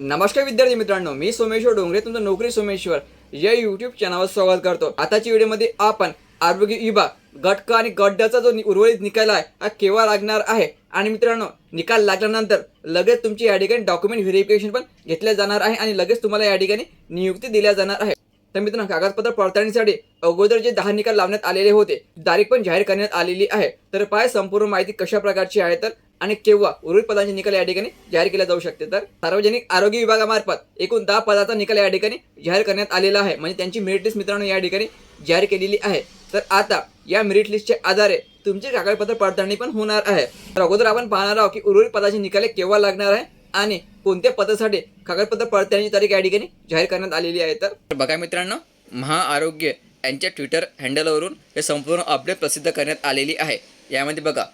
नमस्कार विद्यार्थी मित्रांनो मी सोमेश्वर डोंगरे तुमचं नोकरी सोमेश्वर. या युट्यूब चॅनलवर स्वागत करतो. आताच्या व्हिडिओमध्ये आपण आरोग्य विभाग गटक आणि गड्ड्याचा जो उर्वरित निकाल आहे हा केव्हा लागणार आहे? आणि मित्रांनो निकाल लागल्यानंतर लगेच तुमची या ठिकाणी डॉक्युमेंट व्हेरिफिकेशन पण घेतल्या जाणार आहे आणि लगेच तुम्हाला या ठिकाणी नियुक्ती दिल्या जाणार आहे. तर मित्रांनो कागदपत्र पडताळणीसाठी अगोदर जे दहा निकाल लावण्यात आलेले होते तारीख पण जाहीर करण्यात आलेली आहे. तर पाय संपूर्ण माहिती कशा प्रकारची आहे तर आणि केव्हा उर्वरित पदांचे निकाल या ठिकाणी जाहीर केले जाऊ शकते. तर सार्वजनिक आरोग्य विभागामार्फत एकूण दहा पदाचा निकाल या ठिकाणी जाहीर करण्यात आलेला आहे. म्हणजे त्यांची मेरिट लिस्ट मित्रांनो या ठिकाणी जाहीर केलेली आहे. तर आता या मेरिट लिस्टच्या आधारे तुमचे कागदपत्र पडताळणी पण होणार आहे. तर अगोदर आपण पाहणार आहोत की उर्वरित पदाचे निकाल केव्हा लागणार आहे आणि कोणत्या पदासाठी कागदपत्र पडताळणीची तारीख या ठिकाणी जाहीर करण्यात आलेली आहे. तर बघा मित्रांनो महाआरोग्य यांच्या ट्विटर हँडलवरून हे संपूर्ण अपडेट प्रसिद्ध करण्यात आलेली आहे. यामध्ये बघा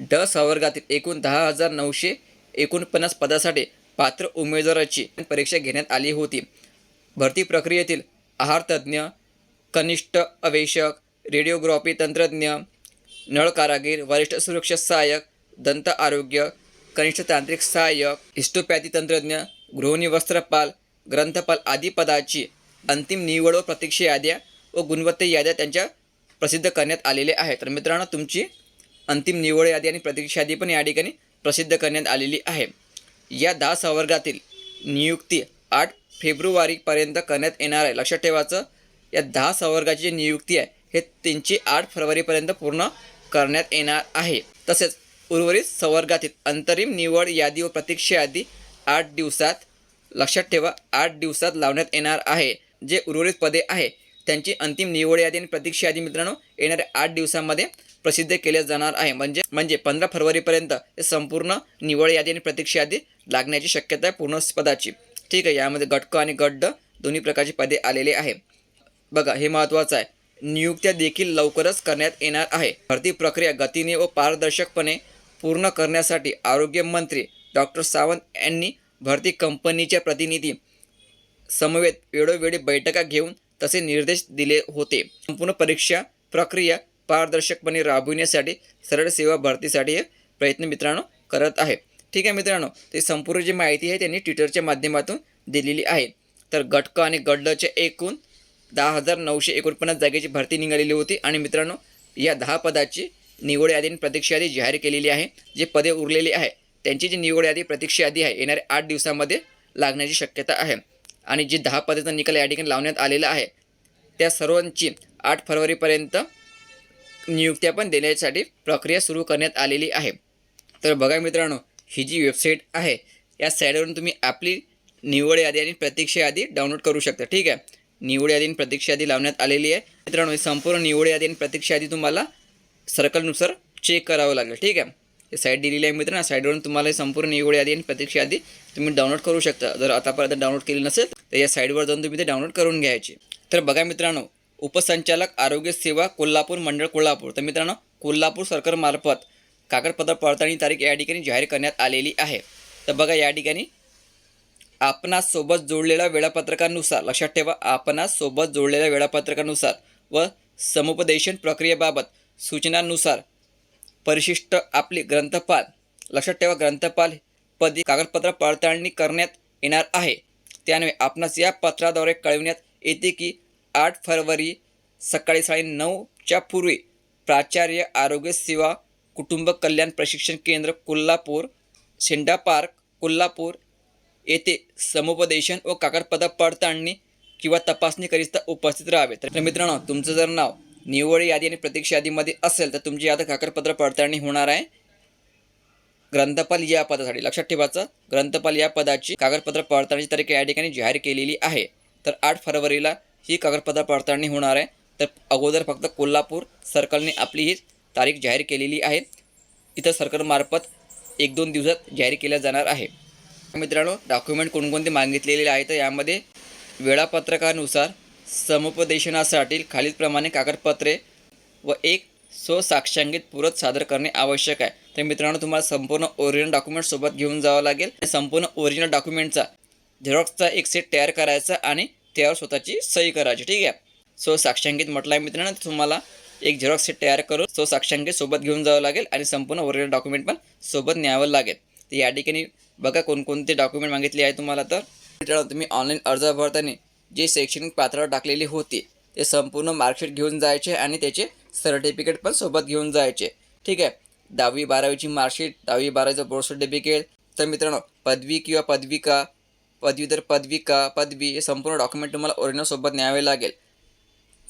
ड संवर्गातील एकूण दहा हजार नऊशे एकोणपन्नास पदासाठी पात्र उमेदवाराची परीक्षा घेण्यात आली होती. भरती प्रक्रियेतील आहारतज्ज्ञ कनिष्ठ अवेशक रेडिओग्राफी तंत्रज्ञ नळ कारागीर वरिष्ठ सुरक्षा सहाय्यक दंत आरोग्य कनिष्ठ तांत्रिक सहाय्यक हिस्टोपॅथी तंत्रज्ञ गृहिणी वस्त्रपाल ग्रंथपाल आदी पदाची अंतिम निवड व प्रतीक्षा याद्या व गुणवत्ता याद्या त्यांच्या प्रसिद्ध करण्यात आलेल्या आहेत. तर मित्रांनो तुमची अंतिम निवड यादी आणि प्रतीक्षा यादी पण या ठिकाणी प्रसिद्ध करण्यात आलेली आहे. या दहा संवर्गातील नियुक्ती आठ फेब्रुवारीपर्यंत करण्यात येणार आहे. लक्षात ठेवायचं या दहा संवर्गाची जी नियुक्ती आहे हे त्यांची आठ फरवरीपर्यंत पूर्ण करण्यात येणार आहे. तसेच उर्वरित संवर्गातील अंतरिम निवड यादी व प्रतीक्षा यादी आठ दिवसात लक्षात ठेवा आठ दिवसात लावण्यात येणार आहे. जे उर्वरित पदे आहे त्यांची अंतिम निवड यादी आणि प्रतीक्षा यादी मित्रांनो येणाऱ्या आठ दिवसामध्ये प्रसिद्ध केल्या जाणार आहे. म्हणजे म्हणजे पंधरा फरवरीपर्यंत हे संपूर्ण निवड यादी आणि प्रतीक्षा यादी लागण्याची शक्यता आहे पूर्ण पदाची ठीक आहे यामध्ये गटक आणि गड्ड दोन्ही प्रकारची पदे आलेले आहे. बघा हे महत्त्वाचं आहे. नियुक्त्या देखील लवकरच करण्यात येणार आहे. भरती प्रक्रिया गतीने व पारदर्शकपणे पूर्ण करण्यासाठी आरोग्यमंत्री डॉक्टर सावंत यांनी भरती कंपनीच्या प्रतिनिधी समवेत वेळोवेळी बैठका घेऊन तसे निर्देश दिले होते. संपूर्ण परीक्षा प्रक्रिया पारदर्शकपणे राबविण्यासाठी सरळ सेवा भरतीसाठी हे प्रयत्न मित्रांनो करत आहे. ठीक आहे मित्रांनो ते संपूर्ण जी माहिती आहे त्यांनी ट्विटरच्या माध्यमातून दिलेली आहे. तर गटक आणि गड्डच्या एकूण दहा हजार नऊशे एकोणपन्नास जागेची भरती निघालेली होती आणि मित्रांनो या दहा पदाची निवड यादी आणि प्रतीक्षा यादी जाहीर केलेली आहे. जे पदे उरलेली आहे त्यांची जी निवड यादी प्रतीक्षा यादी आहे येणाऱ्या आठ दिवसामध्ये लागण्याची शक्यता आहे. आणि जी दहा पदाचा निकाल या ठिकाणी लावण्यात आलेला आहे त्या सर्वांची आठ फरवरीपर्यंत नियुक्त्या पण देण्यासाठी प्रक्रिया सुरू करण्यात आलेली आहे. तर बघा मित्रांनो ही जी वेबसाईट आहे या साईटवरून तुम्ही आपली निवड यादी आणि प्रतीक्षा यादी डाउनलोड करू शकता. ठीक आहे? निवड यादी आणि प्रतीक्षा यादी लावण्यात आलेली आहे. मित्रांनो ही संपूर्ण निवड यादी आणि प्रतीक्षा यादी तुम्हाला सर्कलनुसार चेक करावं लागेल. ठीक आहे? हे साईट दिलेली आहे मित्रांनो साईटवरून तुम्हाला संपूर्ण निवड यादी आणि प्रतीक्षा यादी तुम्ही डाउनलोड करू शकता. जर आतापर्यंत डाउनलोड केली नसेल तर या साईटवर जाऊन तुम्ही ते डाउनलोड करून घ्यायचे. तर बघा मित्रांनो उपसंचालक आरोग्य सेवा कोल्हापूर मंडळ कोल्हापूर. तर मित्रांनो कोल्हापूर सरकारमार्फत कागदपत्र पडताळणी तारीख या ठिकाणी जाहीर करण्यात आलेली आहे. तर बघा या ठिकाणी आपणासोबत जोडलेल्या वेळापत्रकानुसार लक्षात ठेवा आपणासोबत जोडलेल्या वेळापत्रकानुसार व समुपदेशन प्रक्रियेबाबत सूचनांनुसार परिशिष्ट आपली ग्रंथपाल लक्षात ठेवा ग्रंथपाल पदी कागदपत्र पडताळणी करण्यात येणार आहे. त्यामुळे आपणास या पत्राद्वारे कळविण्यात येते की आठ फरवरी सकाळी साडे नऊच्या पूर्वी प्राचार्य आरोग्य सेवा कुटुंब कल्याण प्रशिक्षण केंद्र कोल्हापूर शेंडा पार्क कोल्हापूर येथे समुपदेशन व कागदपत्र पडताळणी किंवा तपासणीकरिता उपस्थित राहावे. तर मित्रांनो तुमचं जर नाव निवड यादी आणि प्रतीक्षा यादीमध्ये असेल तर तुमची आता कागदपत्र पडताळणी होणार आहे. ग्रंथपाल या पदासाठी लक्षात ठेवायचं ग्रंथपाल या पदाची कागदपत्र पडताळणीची तारीख या ठिकाणी जाहीर केलेली आहे. तर आठ फरवरीला ही कागदपत्र पडताळणी होणार आहे. तर अगोदर फक्त कोल्हापूर सर्कलने आपली ही तारीख जाहीर केलेली आहे. इथं सर्कलमार्फत एक दोन दिवसात जाहीर केल्या जाणार आहे. मित्रांनो डॉक्युमेंट कोणकोणते मागितलेले आहे तर यामध्ये वेळापत्रकानुसार समुपदेशनासाठी खालीलप्रमाणे कागदपत्रे व एक स्वसाक्षांकित पुरत सादर करणे आवश्यक आहे. तर मित्रांनो तुम्हाला संपूर्ण ओरिजिनल डॉक्युमेंट सोबत घेऊन जावं लागेल. संपूर्ण ओरिजिनल डॉक्युमेंटचा झेरॉक्सचा एक सेट तयार करायचा आणि त्यावर स्वतःची सही करायची ठीक आहे? स्वसाक्षांकित म्हटलं आहे मित्रांनो तुम्हाला एक झेरॉक्स सेट तयार करून सो साक्षांकित सोबत घेऊन जावं लागेल आणि संपूर्ण ओरिजिनल डॉक्युमेंट पण सोबत न्यावं लागेल. तर या ठिकाणी बघा कोणकोणते डॉक्युमेंट मागितले आहे तुम्हाला तर. मित्रांनो तुम्ही ऑनलाईन अर्ज भरताना जे शैक्षणिक पात्रावर टाकलेली होती ते संपूर्ण मार्कशीट घेऊन जायचे आणि त्याचे सर्टिफिकेट पण सोबत घेऊन जायचे ठीक आहे? दहावी बारावीची मार्कशीट दहावी बारावीचं बोर्ड सर्टिफिकेट तर मित्रांनो पदवी किंवा पदविका पदवीधर पदविका पदवी हे संपूर्ण डॉक्युमेंट तुम्हाला ओरिजिनल सोबत न्यावे लागेल.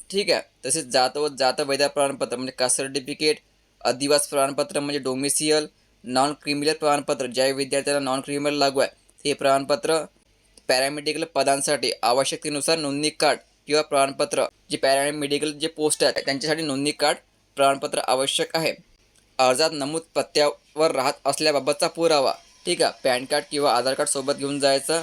ठीक आहे? तसेच जात व जात वैद्य प्रमाणपत्र म्हणजे कास्ट सर्टिफिकेट अधिवास प्रमाणपत्र म्हणजे डोमिसियल नॉन क्रिमिनल प्रमाणपत्र ज्या विद्यार्थ्याला नॉन क्रिमिनल लागू आहे हे प्रमाणपत्र पॅरामेडिकल पदांसाठी आवश्यकतेनुसार नोंदणी कार्ड किंवा प्रमाणपत्र जे पॅरामेडिकल जे पोस्ट आहेत त्यांच्यासाठी नोंदणी कार्ड प्रमाणपत्र आवश्यक आहे. अर्जात नमूद पत्त्यावर राहत असल्याबाबतचा पुरावा. ठीक आहे? पॅन कार्ड किंवा आधार कार्ड सोबत घेऊन जायचं.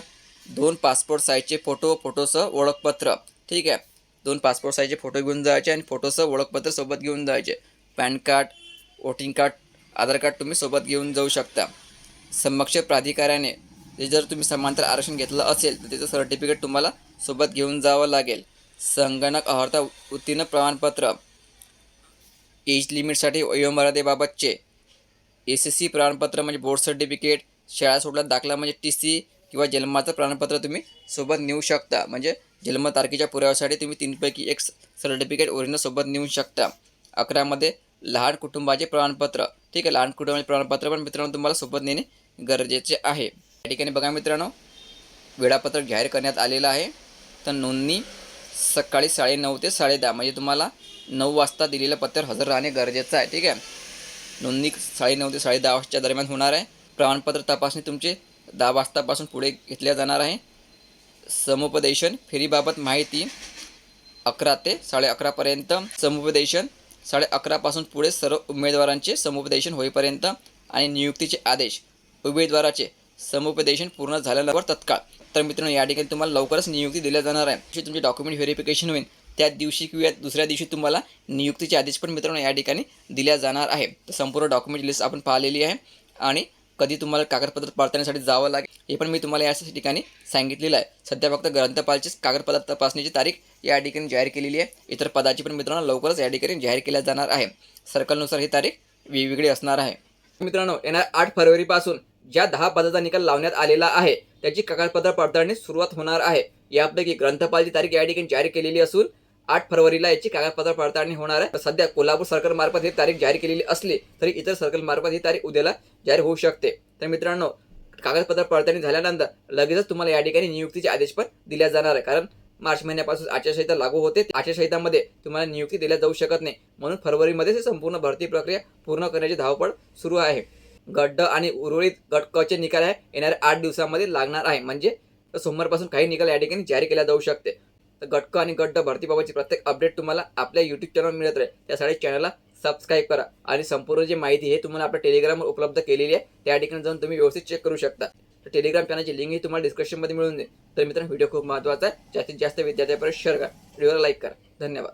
दोन पासपोर्ट साईजचे फोटो फोटोसह ओळखपत्र. ठीक आहे? दोन पासपोर्ट साईजचे फोटो घेऊन जायचे आणि फोटोसह ओळखपत्र सोबत घेऊन जायचे. PAN card voting card Aadhaar card तुम्ही सोबत घेऊन जाऊ शकता. समक्ष प्राधिकाऱ्याने ते जर तुम्ही समांतर आरक्षण घेतलं असेल तर त्याचं सर्टिफिकेट तुम्हाला सोबत घेऊन जावं लागेल. संगणक अर्हता उत्तीर्ण प्रमाणपत्र. एज लिमिटसाठी वयोमर्यादेबाबतचे. एस एस सी प्रमाणपत्र म्हणजे बोर्ड सर्टिफिकेट शाळा सोडला दाखला म्हणजे टी सी किंवा जन्माचं प्रमाणपत्र तुम्ही सोबत नेऊ शकता. म्हणजे जन्मतारखेच्या पुराव्यासाठी तुम्ही तीनपैकी एक सर्टिफिकेट ओरिजिनल सोबत नेऊ शकता. अकरामध्ये लहान कुटुंबाचे प्रमाणपत्र ठीक आहे लहान कुटुंबाचे प्रमाणपत्र पण मित्रांनो तुम्हाला सोबत नेणे गरजेचे आहे. या ठिकाणी बघा मित्रांनो वेळापत्रक जाहीर करण्यात आलेलं आहे. तर नोंदणी सकाळी साडेनऊ ते साडेदहा म्हणजे तुम्हाला नऊ वाजता दिलेल्या पत्त्यावर हजर राहणे गरजेचं आहे. ठीक आहे नोंदणी साडेनऊ ते साडेदहा वाजच्या दरम्यान होणार आहे. प्रमाणपत्र तपासणी तुमचे दहा वाजतापासून पुढे घेतल्या जाणार आहे. समुपदेशन फेरीबाबत माहिती अकरा ते साडे अकरापर्यंत समुपदेशन साडे अकरापासून पुढे सर्व उमेदवारांचे समुपदेशन होईपर्यंत आणि नियुक्तीचे आदेश उमेदवाराचे समुपदेशन पूर्ण झाल्यानंतर तत्काळ. तर मित्रांनो या ठिकाणी तुम्हाला लवकरच नियुक्ती दिल्या जाणार आहे. जी तुमचे डॉक्युमेंट व्हेरिफिकेशन होईल त्या दिवशी किंवा दुसऱ्या दिवशी तुम्हाला नियुक्तीचे आदेश पण मित्रांनो या ठिकाणी दिल्या जाणार आहे. तर संपूर्ण डॉक्युमेंट लिस्ट आपण पाहिलेली आहे. आणि कधी तुम्हाला कागदपत्र पडताळण्यासाठी जावं लागेल हे पण मी तुम्हाला या ठिकाणी सांगितलेलं आहे. सध्या फक्त ग्रंथपालचीच कागदपत्र तपासणीची तारीख या ठिकाणी जाहीर केलेली आहे. इतर पदाची पण मित्रांनो लवकरच या ठिकाणी जाहीर केल्या जाणार आहे. सर्कलनुसार ही तारीख वेगवेगळी असणार आहे. मित्रांनो येणार आठ फरवरीपासून ज्या दहा पदाचा निकाल लावण्यात आलेला आहे त्याची कागदपत्र पडताळणी सुरुवात होणार आहे. यापैकी ग्रंथपालची तारीख या ठिकाणी जाहीर केलेली असून आठ फरवरीला याची कागदपत्र पडताळणी होणार आहे. सध्या कोल्हापूर सरकार मार्फत ही तारीख जाहीर केलेली असली तरी इतर सर्कल मार्फत ही तारीख उद्याला जाहीर होऊ शकते. तर मित्रांनो कागदपत्र पडताळणी झाल्यानंतर लगेचच तुम्हाला या ठिकाणी नियुक्तीचे आदेश पण दिल्या जाणार आहे. कारण मार्च महिन्यापासून आचारसंहिता लागू होते. आचारसंहितामध्ये तुम्हाला नियुक्ती दिल्या जाऊ शकत नाही. म्हणून फरवरीमध्येच संपूर्ण भरती प्रक्रिया पूर्ण करण्याची धावपळ सुरू आहे. गड्ड आणि उर्वरित गट निकाल आहे येणाऱ्या आठ दिवसामध्ये लागणार आहे. म्हणजे सोमवारपासून काही निकाल या ठिकाणी जारी केला जाऊ शकते. तर गटक आणि गड्ड भरतीबाबतची प्रत्येक अपडेट तुम्हाला आपल्या युट्यूब चॅनल मिळत राहील. त्यासाठी चॅनलला सबस्क्राईब करा आणि संपूर्ण जी माहिती आहे तुम्हाला आपल्या टेलिग्रामवर उपलब्ध केलेली आहे. त्या ठिकाणी जाऊन तुम्ही व्यवस्थित चेक करू शकता. तर टेलिग्राम चॅनलची लिंक ही तुम्हाला डिस्क्रिप्शनमध्ये मिळून जाईल. तर मित्रांनो व्हिडिओ खूप महत्त्वाचा आहे. जास्तीत जास्त विद्यार्थ्यापर्यंत शेअर करा. व्हिडिओला लाईक करा. धन्यवाद.